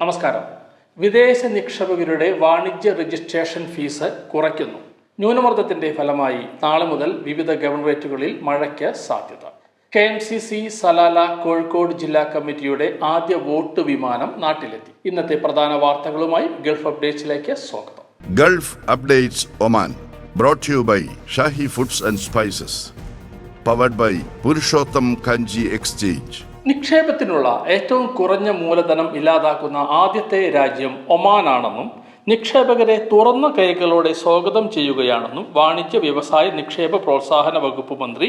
നമസ്കാരം. വിദേശ നിക്ഷേപകരുടെ വാണിജ്യ രജിസ്ട്രേഷൻ ഫീസ് കുറയ്ക്കുന്നു. ന്യൂനമർദ്ദത്തിന്റെ ഫലമായി നാളെ മുതൽ വിവിധ ഗവർണറേറ്റുകളിൽ മഴയ്ക്ക് സാധ്യത. K M C C Salalah Kozhikode ജില്ലാ കമ്മിറ്റിയുടെ ആദ്യ വോട്ട് വിമാനം നാട്ടിലെത്തി. ഇന്നത്തെ പ്രധാന വാർത്തകളുമായി ഗൾഫ് അപ്ഡേറ്റ്സിലേക്ക് സ്വാഗതം. Gulf updates Oman brought to by by foods and spices powered by Purushottam Kanji exchange. നിക്ഷേപത്തിനുള്ള ഏറ്റവും കുറഞ്ഞ മൂലധനം ഇല്ലാതാക്കുന്ന ആദ്യത്തെ രാജ്യം ഒമാനാണെന്നും നിക്ഷേപകരെ തുറന്ന കൈകളോടെ സ്വാഗതം ചെയ്യുകയാണെന്നും വാണിജ്യ വ്യവസായ നിക്ഷേപ പ്രോത്സാഹന വകുപ്പ് മന്ത്രി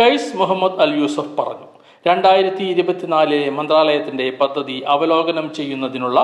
കൈസ് മുഹമ്മദ് അൽ യൂസഫ് പറഞ്ഞു. രണ്ടായിരത്തി ഇരുപത്തിനാലിലെ മന്ത്രാലയത്തിന്റെ പദ്ധതി അവലോകനം ചെയ്യുന്നതിനുള്ള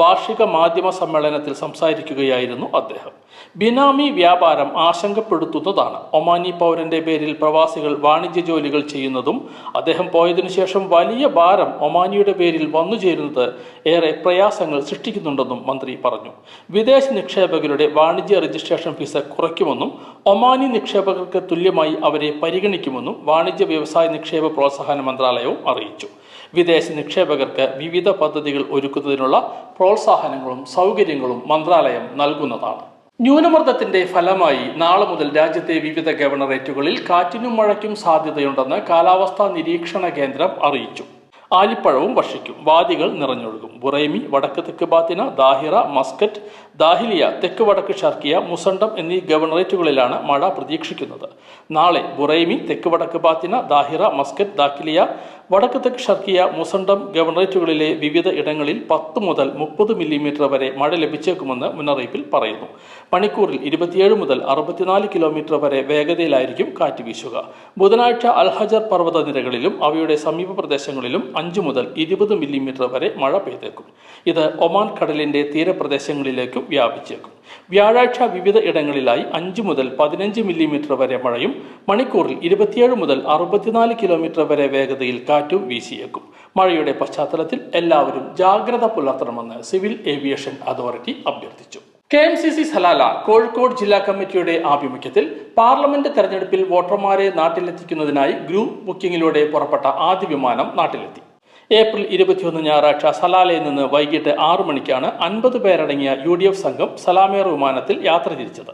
വാർഷിക മാധ്യമ സമ്മേളനത്തിൽ സംസാരിക്കുകയായിരുന്നു അദ്ദേഹം. ബിനാമി വ്യാപാരം ആശങ്കപ്പെടുത്തുന്നതാണ്. ഒമാനി പൗരന്റെ പേരിൽ പ്രവാസികൾ വാണിജ്യ ജോലികൾ ചെയ്യുന്നതും അദ്ദേഹം പോയതിനു ശേഷം വലിയ ഭാരം ഒമാനിയുടെ പേരിൽ വന്നു ചേരുന്നത് ഏറെ പ്രയാസങ്ങൾ സൃഷ്ടിക്കുന്നുണ്ടെന്നും മന്ത്രി പറഞ്ഞു. വിദേശ നിക്ഷേപകരുടെ വാണിജ്യ രജിസ്ട്രേഷൻ ഫീസ് കുറയ്ക്കുമെന്നും ഒമാനി നിക്ഷേപകർക്ക് തുല്യമായി അവരെ പരിഗണിക്കുമെന്നും വാണിജ്യ വ്യവസായ നിക്ഷേപ പ്രോത്സാഹന മന്ത്രാലയവും അറിയിച്ചു. വിദേശ നിക്ഷേപകർക്ക് വിവിധ പദ്ധതികൾ ഒരുക്കുന്നതിനുള്ള പ്രോത്സാഹനങ്ങളും സൗകര്യങ്ങളും മന്ത്രാലയം നൽകുന്നതാണ്. ന്യൂനമർദ്ദത്തിന്റെ ഫലമായി നാളെ മുതൽ രാജ്യത്തെ വിവിധ ഗവർണറേറ്റുകളിൽ കാറ്റിനും മഴയ്ക്കും സാധ്യതയുണ്ടെന്ന് കാലാവസ്ഥാ നിരീക്ഷണ കേന്ദ്രം അറിയിച്ചു. ആലിപ്പഴവും ഭക്ഷിക്കും. വാദികൾ നിറഞ്ഞൊഴുകും. ബുറൈമി വടക്ക് തെക്ക് ബാത്തിന ദാഹിറ മസ്കറ്റ് ദാഹിലിയ തെക്ക് വടക്ക് ഷർക്കിയ മുസണ്ടം എന്നീ ഗവർണറേറ്റുകളിലാണ് മഴ പ്രതീക്ഷിക്കുന്നത്. നാളെ ബുറൈമി തെക്ക് വടക്ക് ബാത്തിന ദാഹിറ മസ്കറ്റ് ദാഖിലിയ വടക്ക് തെക്ക് ഷർക്കിയ മുസണ്ടം ഗവർണറേറ്റുകളിലെ വിവിധ ഇടങ്ങളിൽ പത്ത് മുതൽ മുപ്പത് മില്ലിമീറ്റർ വരെ മഴ ലഭിച്ചേക്കുമെന്ന് മുന്നറിയിപ്പിൽ പറയുന്നു. മണിക്കൂറിൽ ഇരുപത്തിയേഴ് മുതൽ അറുപത്തിനാല് കിലോമീറ്റർ വരെ വേഗതയിലായിരിക്കും കാറ്റ് വീശുക. ബുധനാഴ്ച അൽഹജർ പർവത നിരകളിലും അവയുടെ സമീപ പ്രദേശങ്ങളിലും അഞ്ച് മുതൽ ഇരുപത് മില്ലിമീറ്റർ വരെ മഴ പെയ്തേക്കും. ഇത് ഒമാൻ കടലിന്റെ തീരപ്രദേശങ്ങളിലേക്കും വ്യാപിച്ചേക്കും. വ്യാഴാഴ്ച വിവിധ ഇടങ്ങളിലായി അഞ്ച് മുതൽ പതിനഞ്ച് മില്ലിമീറ്റർ വരെ മഴയും മണിക്കൂറിൽ ഇരുപത്തിയേഴ് മുതൽ അറുപത്തിനാല് കിലോമീറ്റർ വരെ വേഗതയിൽ കാറ്റും വീശിയേക്കും. മഴയുടെ പശ്ചാത്തലത്തിൽ എല്ലാവരും ജാഗ്രത പുലർത്തണമെന്ന് സിവിൽ ഏവിയേഷൻ അതോറിറ്റി അഭ്യർത്ഥിച്ചു. K M C C Salalah Kozhikode ജില്ലാ കമ്മിറ്റിയുടെ ആഭിമുഖ്യത്തിൽ പാർലമെന്റ് തെരഞ്ഞെടുപ്പിൽ വോട്ടർമാരെ നാട്ടിലെത്തിക്കുന്നതിനായി ഗ്രൂപ്പ് ബുക്കിംഗിലൂടെ പുറപ്പെട്ട ആദ്യ വിമാനം നാട്ടിലെത്തി. ഏപ്രിൽ ഇരുപത്തിയൊന്ന് ഞായറാഴ്ച സലാലയിൽ നിന്ന് വൈകിട്ട് ആറു മണിക്കാണ് അൻപത് പേരടങ്ങിയ യു ഡി എഫ് സംഘം സലാമേർ വിമാനത്തിൽ യാത്ര തിരിച്ചത്.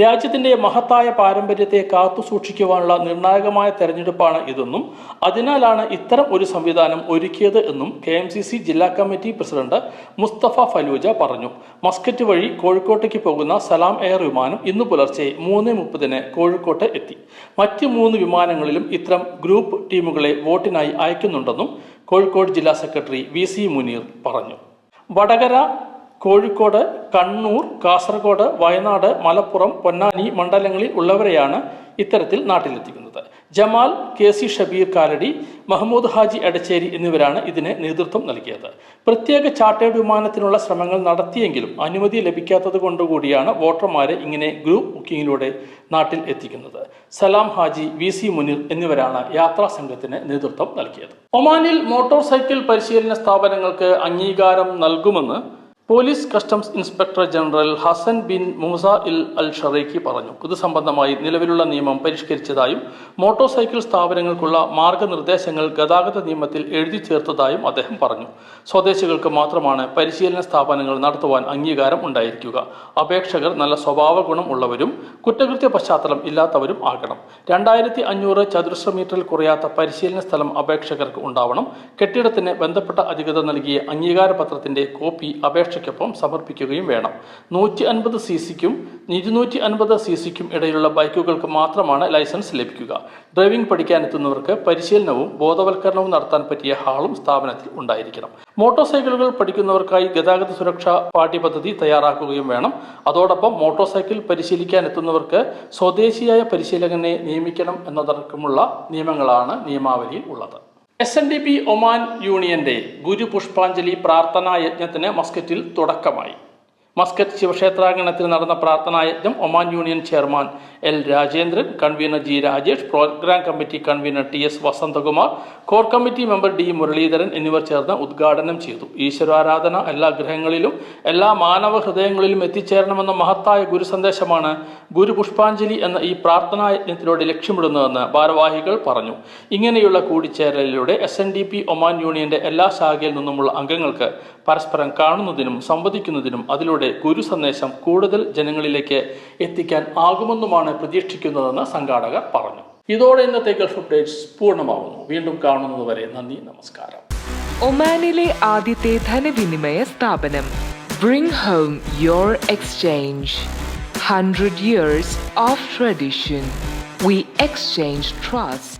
രാജ്യത്തിന്റെ മഹത്തായ പാരമ്പര്യത്തെ കാത്തു സൂക്ഷിക്കുവാനുള്ള നിർണായകമായ തെരഞ്ഞെടുപ്പാണ് ഇതെന്നും അതിനാലാണ് ഇത്തരം ഒരു സംവിധാനം ഒരുക്കിയത് എന്നും കെ എം സി സി ജില്ലാ കമ്മിറ്റി പ്രസിഡന്റ് മുസ്തഫ ഫലൂജ പറഞ്ഞു. മസ്കറ്റ് വഴി കോഴിക്കോട്ടേക്ക് പോകുന്ന സലാം എയർ വിമാനം ഇന്ന് പുലർച്ചെ മൂന്ന് മുപ്പതിന് കോഴിക്കോട്ട് എത്തി. മറ്റ് മൂന്ന് വിമാനങ്ങളിലും ഇത്തരം ഗ്രൂപ്പ് ടീമുകളെ വോട്ടിനായി അയക്കുന്നുണ്ടെന്നും കോഴിക്കോട് ജില്ലാ സെക്രട്ടറി വി സി മുനീർ പറഞ്ഞു. വടകര കോഴിക്കോട് കണ്ണൂർ കാസർഗോഡ് വയനാട് മലപ്പുറം പൊന്നാനി മണ്ഡലങ്ങളിൽ ഉള്ളവരെയാണ് ഇത്തരത്തിൽ നാട്ടിലെത്തിക്കുന്നത്. ജമാൽ കെ സി ഷബീർ കാലടി മഹമ്മൂദ് ഹാജി എടച്ചേരി എന്നിവരാണ് ഇതിന് നേതൃത്വം നൽകിയത്. പ്രത്യേക ചാർട്ടേഡ് വിമാനത്തിനുള്ള ശ്രമങ്ങൾ നടത്തിയെങ്കിലും അനുമതി ലഭിക്കാത്തത് കൊണ്ടുകൂടിയാണ് വോട്ടർമാരെ ഇങ്ങനെ ഗ്രൂപ്പ് ബുക്കിങ്ങിലൂടെ നാട്ടിൽ എത്തിക്കുന്നത്. സലാം ഹാജി വി സി മുനീർ എന്നിവരാണ് യാത്രാ സംഘത്തിന് നേതൃത്വം നൽകിയത്. ഒമാനിൽ മോട്ടോർ സൈക്കിൾ പരിശീലന സ്ഥാപനങ്ങൾക്ക് അംഗീകാരം നൽകുമെന്ന് police customs inspector general Hasan bin Musa il al Shareqi പറഞ്ഞു. ഇത് സംബന്ധമായി നിലവിലുള്ള നിയമം പരിഷ്കരിച്ചതായും മോട്ടോർ സൈക്കിൾ സ്ഥാപനങ്ങൾക്കുള്ള മാർഗനിർദ്ദേശങ്ങൾ ഗതാഗത നിയമത്തിൽ എഴുതി ചേർത്തതായും അദ്ദേഹം പറഞ്ഞു. സ്വദേശികൾക്ക് മാത്രമാണ് പരിശീലന സ്ഥാപനങ്ങൾ നടത്തുവാൻ അംഗീകാരം ഉണ്ടായിരിക്കുക. അപേക്ഷകർ നല്ല സ്വഭാവ ഗുണം ഉള്ളവരും കുറ്റകൃത്യ പശ്ചാത്തലം ഇല്ലാത്തവരും ആകണം. രണ്ടായിരത്തി അഞ്ഞൂറ് ചതുരശ്ര മീറ്ററിൽ കുറയാത്ത പരിശീലന സ്ഥലം അപേക്ഷകർക്ക് ഉണ്ടാവണം. കെട്ടിടത്തിന് ബന്ധപ്പെട്ട അധികൃതർ നൽകിയ അംഗീകാര പത്രത്തിന്റെ കോപ്പി അപേക്ഷയ്ക്കൊപ്പം സമർപ്പിക്കുകയും വേണം. നൂറ്റി അൻപത് സി സിക്കും ഇരുന്നൂറ്റി അൻപത് സി സിക്കും ഇടയിലുള്ള ബൈക്കുകൾക്ക് മാത്രമാണ് ലൈസൻസ് ലഭിക്കുക. ഡ്രൈവിംഗ് പഠിക്കാനെത്തുന്നവർക്ക് പരിശീലനവും ബോധവൽക്കരണവും നടത്താൻ പറ്റിയ ഹാളും സ്ഥാപനത്തിൽ ഉണ്ടായിരിക്കണം. മോട്ടോർ സൈക്കിളുകൾ പഠിക്കുന്നവർക്കായി ഗതാഗത സുരക്ഷാ പാഠ്യപദ്ധതി തയ്യാറാക്കുകയും വേണം. അതോടൊപ്പം മോട്ടോർ സൈക്കിൾ പരിശീലിക്കാൻ എത്തുന്നവർക്ക് സ്വദേശിയായ പരിശീലകനെ നിയമിക്കണം എന്നതടക്കമുള്ള നിയമങ്ങളാണ് നിയമാവലിയിൽ ഉള്ളത്. S N D P Oman യൂണിയന്റെ ഗുരുപുഷ്പാഞ്ജലി പ്രാർത്ഥനാ യജ്ഞത്തിന് മസ്കറ്റിൽ തുടക്കമായി. മസ്കറ്റ് ശിവക്ഷേത്രാങ്കണത്തിൽ നടന്ന പ്രാർത്ഥനായജ്ഞം Oman union chairman L Rajendran convener G Rajesh programme committee convener T S Vasanthakumar core committee member D Muraleedharan എന്നിവർ ചേർന്ന് ഉദ്ഘാടനം ചെയ്തു. ഈശ്വരാരാധന എല്ലാ ഗ്രഹങ്ങളിലും എല്ലാ മാനവ ഹൃദയങ്ങളിലും എത്തിച്ചേരണമെന്ന മഹത്തായ ഗുരു സന്ദേശമാണ് ഗുരു പുഷ്പാഞ്ജലി എന്ന ഈ പ്രാർത്ഥനായജ്ഞത്തിലൂടെ ലക്ഷ്യമിടുന്നതെന്ന് ഭാരവാഹികൾ പറഞ്ഞു. ഇങ്ങനെയുള്ള കൂടിച്ചേരലിലൂടെ S N D P Oman യൂണിയന്റെ എല്ലാ ശാഖയിൽ നിന്നുമുള്ള അംഗങ്ങൾക്ക് പരസ്പരം കാണുന്നതിനും സംവദിക്കുന്നതിനും അതിലൂടെ ഗുരു സന്ദേശം കൂടുതൽ ജനങ്ങളിലേക്ക് എത്തിക്കാൻ ആകുമെന്നുമാണ് പ്രതീക്ഷിക്കുന്നതെന്ന് സംഘാടകർ പറഞ്ഞു. ഇതോടെ ഇന്നത്തെ ഗൾഫ് അപ്ഡേറ്റ്സ് പൂർണമാവുന്നു. വീണ്ടും കാണുന്നതുവരെ നന്ദി നമസ്കാരം. ഒമാനിലെ ആദ്യത്തെ ധനവിനിമയ സ്ഥാപനം bring home your exchange hundred years of tradition we exchange trust